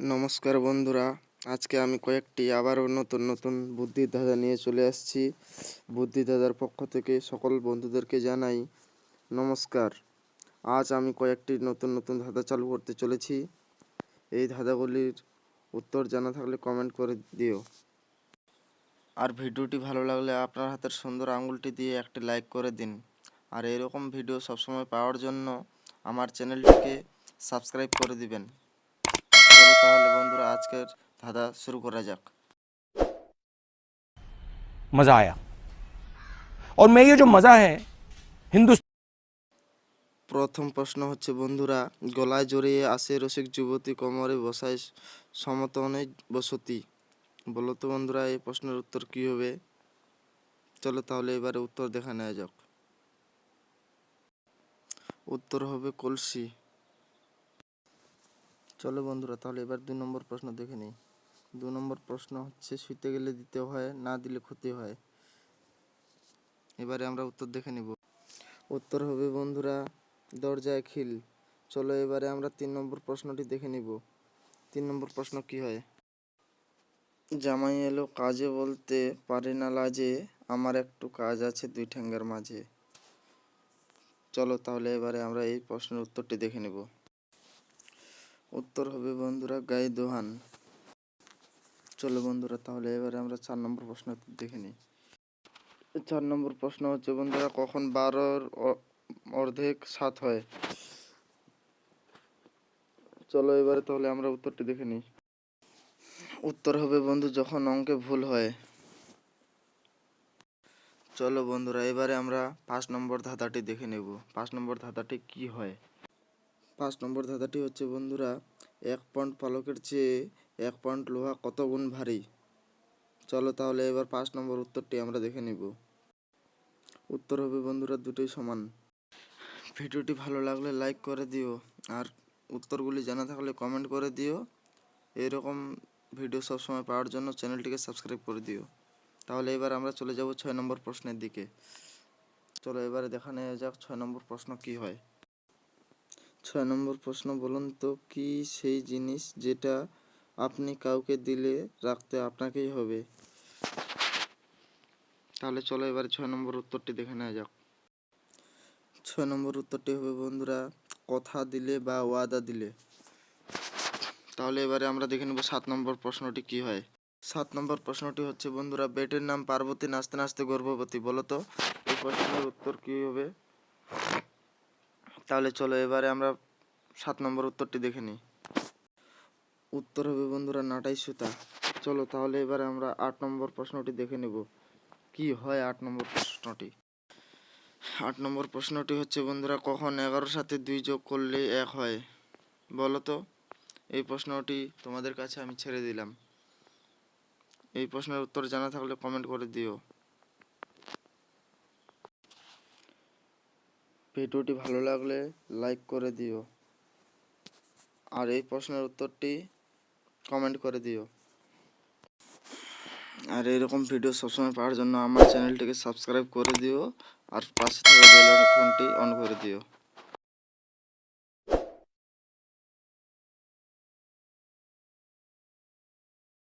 নমস্কার বন্ধুরা, আজকে আমি কয়েকটি আবারও নতুন নতুন বুদ্ধির ধাঁধা নিয়ে চলে আসছি। বুদ্ধি দাদার পক্ষ থেকে সকল বন্ধুদেরকে জানাই নমস্কার। আজ আমি কয়েকটি নতুন নতুন ধাঁধা চালু করতে চলেছি। এই ধাঁধাগুলির উত্তর জানা থাকলে কমেন্ট করে দিও। আর ভিডিওটি ভালো লাগলে আপনার হাতের সুন্দর আঙুলটি দিয়ে একটি লাইক করে দিন। আর এরকম ভিডিও সবসময় পাওয়ার জন্য আমার চ্যানেলটিকে সাবস্ক্রাইব করে দিবেন। তাহলে বন্ধুরা আজকের ধাঁধা শুরু করা যাক मज़ा आया और मैं ये जो मज़ा है हिंदुस्तान প্রথম প্রশ্ন হচ্ছে বন্ধুরা গলায় জড়িয়ে আসে রসিক যুবতী কোমরে বসায় সমতনে বসতি বলো তো বন্ধুরা এই প্রশ্নের উত্তর কি হবে চলো তাহলে এবারে উত্তর দেখা নেওয়া যাক উত্তর হবে কলসি চলো বন্ধুরা, তাহলে এবার দুই নম্বর প্রশ্ন দেখে নিই। দু নম্বর প্রশ্ন হচ্ছে শুতে গেলে দিতে হয়, না দিলে ক্ষতি হয়? এবারে আমরা উত্তর দেখে নিব। উত্তর হবে বন্ধুরা, দরজায় খিল। চলো এবারে আমরা তিন নম্বর প্রশ্নটি দেখে নিব। তিন নম্বর প্রশ্ন কি হয়? জামাই এলো কাজে বলতে পারে না লাজে, আমার একটু কাজ আছে দুই ঠ্যাঙ্গার মাঝে। চলো তাহলে এবারে আমরা এই প্রশ্নের উত্তরটি দেখে নেব। উত্তর হবে বন্ধুরা গায়ে দোহান। চলো বন্ধুরা, তাহলে এবারে আমরা চার নম্বর প্রশ্ন দেখে নিই। চার নম্বর প্রশ্ন হচ্ছে বন্ধুরা, কখন বারোর অর্ধেক সাত হয়? চলো এবারে তাহলে আমরা উত্তরটি দেখে নিই। উত্তর হবে বন্ধু, যখন অঙ্কে ভুল হয়। চলো বন্ধুরা, এবারে আমরা পাঁচ নম্বর ধাঁধাটি দেখে নেব। পাঁচ নম্বর ধাঁধাটি কি হয়? পাঁচ নম্বর ধাঁধাটি হচ্ছে, বন্ধুরা, এক পয়েন্ট পালকের চেয়ে এক পয়েন্ট লোহা কত গুণ ভারী? চলো তাহলে এবার পাঁচ নম্বর উত্তরটি আমরা দেখে নিব। উত্তর হবে, বন্ধুরা, দুটোই সমান। ভিডিওটি ভালো লাগলে লাইক করে দিও, আর উত্তরগুলি জানা থাকলে কমেন্ট করে দিও। এরকম ভিডিও সবসময় পাওয়ার জন্য চ্যানেলটিকে সাবস্ক্রাইব করে দিও। তাহলে এবার আমরা চলে যাব ছয় নম্বর প্রশ্নের দিকে। চলো এবারে দেখা নেওয়া যাক, ছয় নম্বর প্রশ্ন কি হয়। ছয় নম্বর প্রশ্ন, বলুন তো কি সেই জিনিস যেটা আপনি কাউকে দিলে রাখতে আপনাকেই হবে? তাহলে চলো এবারে ছয় নম্বর উত্তরটি দেখে নেওয়া যাক। ছয় নম্বর উত্তরটি হবে, বন্ধুরা, কথা দিলে বা ওয়াদা দিলে। তাহলে এবারে আমরা দেখে নেব সাত নম্বর প্রশ্নটি কি হয়। সাত নম্বর প্রশ্নটি হচ্ছে, বন্ধুরা, বেটের নাম পার্বতী, নাচতে নাচতে গর্ভবতী, বলো তো? এই প্রশ্নের উত্তর কি হবে? তাহলে চলো এবারে আমরা সাত নম্বর উত্তরটি দেখে নিই। উত্তর হবে বন্ধুরা নাটাই সুতা। চলো তাহলে এবারে আমরা আট নম্বর প্রশ্নটি দেখে নেব। কি হয় আট নম্বর প্রশ্নটি? আট নম্বর প্রশ্নটি হচ্ছে বন্ধুরা, কখন এগারোর সাথে দুই যোগ করলে এক হয়? বলো তো। এই প্রশ্নটি তোমাদের কাছে আমি ছেড়ে দিলাম। এই প্রশ্নের উত্তর জানা থাকলে কমেন্ট করে দিও। ভিডিওটি ভালো লাগলে লাইক করে দিও। আর এই প্রশ্নের উত্তরটি কমেন্ট করে দিও। আর এরকম ভিডিও সবসময় পাওয়ার জন্য আমার চ্যানেলটিকে সাবস্ক্রাইব করে দিও। আর পাশে থাকা বেল আইকনটি অন করে দিও।